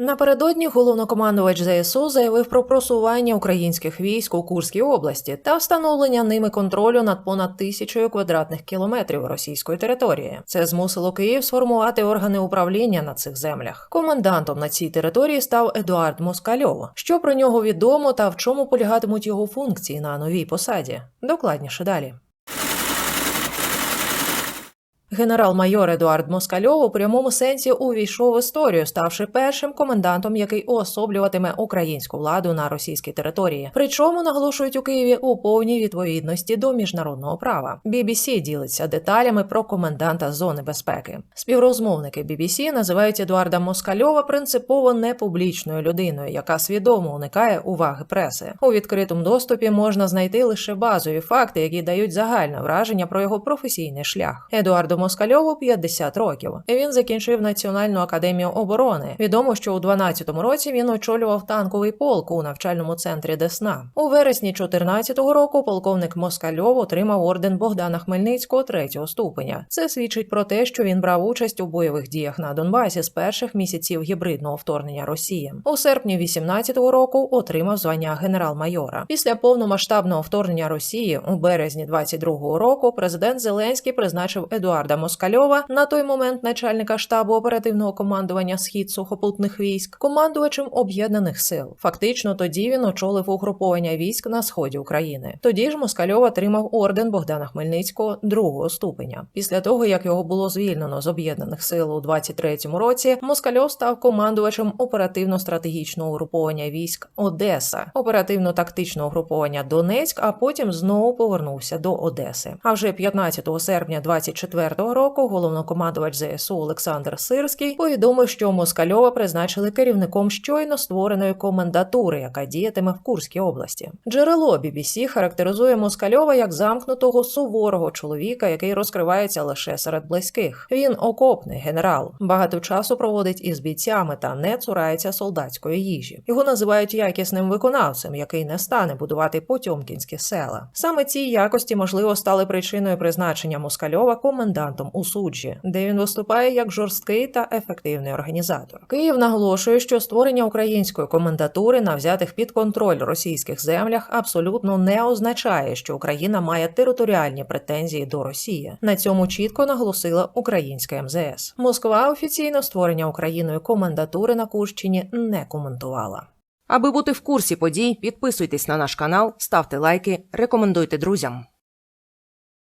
Напередодні головнокомандувач ЗСУ заявив про просування українських військ у Курській області та встановлення ними контролю над понад тисячою квадратних кілометрів російської території. Це змусило Київ сформувати органи управління на цих землях. Комендантом на цій території став Едуард Москальов. Що про нього відомо та в чому полягатимуть його функції на новій посаді? Докладніше далі. Генерал-майор Едуард Москальов у прямому сенсі увійшов в історію, ставши першим комендантом, який уособлюватиме українську владу на російській території. Причому наголошують у Києві у повній відповідності до міжнародного права. BBC ділиться деталями про коменданта зони безпеки. Співрозмовники BBC називають Едуарда Москальова принципово непублічною людиною, яка свідомо уникає уваги преси. У відкритому доступі можна знайти лише базові факти, які дають загальне враження про його професійний шлях. Едуарду Москальову 50 років. Він закінчив Національну академію оборони. Відомо, що у 12-му році він очолював танковий полк у навчальному центрі Десна. У вересні 14-го року полковник Москальов отримав орден Богдана Хмельницького третього ступеня. Це свідчить про те, що він брав участь у бойових діях на Донбасі з перших місяців гібридного вторгнення Росії. У серпні 18-го року отримав звання генерал-майора. Після повномасштабного вторгнення Росії у березні 22-го року президент Зеленський призначив Едуарда Москальова, на той момент начальника штабу оперативного командування схід сухопутних військ, командувачем об'єднаних сил. Фактично, тоді він очолив угруповання військ на сході України. Тоді ж Москальов отримав орден Богдана Хмельницького другого ступеня. Після того як його було звільнено з об'єднаних сил у 23-му році, Москальов став командувачем оперативно-стратегічного угруповання військ Одеса, оперативно-тактичного угруповання Донецьк, а потім знову повернувся до Одеси. А вже 15 серпня 24-го року головнокомандувач ЗСУ Олександр Сирський повідомив, що Москальова призначили керівником щойно створеної комендатури, яка діятиме в Курській області. Джерело BBC характеризує Москальова як замкнутого суворого чоловіка, який розкривається лише серед близьких. Він окопний генерал, багато часу проводить із бійцями та не цурається солдатської їжі. Його називають якісним виконавцем, який не стане будувати потьомкінські села. Саме ці якості можливо стали причиною призначення Москальова комендантом у суджі, де він виступає як жорсткий та ефективний організатор. Київ наголошує, що створення української комендатури на взятих під контроль російських землях абсолютно не означає, що Україна має територіальні претензії до Росії. На цьому чітко наголосила українська МЗС. Москва офіційно створення Україною комендатури на Курщині не коментувала. Аби бути в курсі подій, підписуйтесь на наш канал, ставте лайки, рекомендуйте друзям.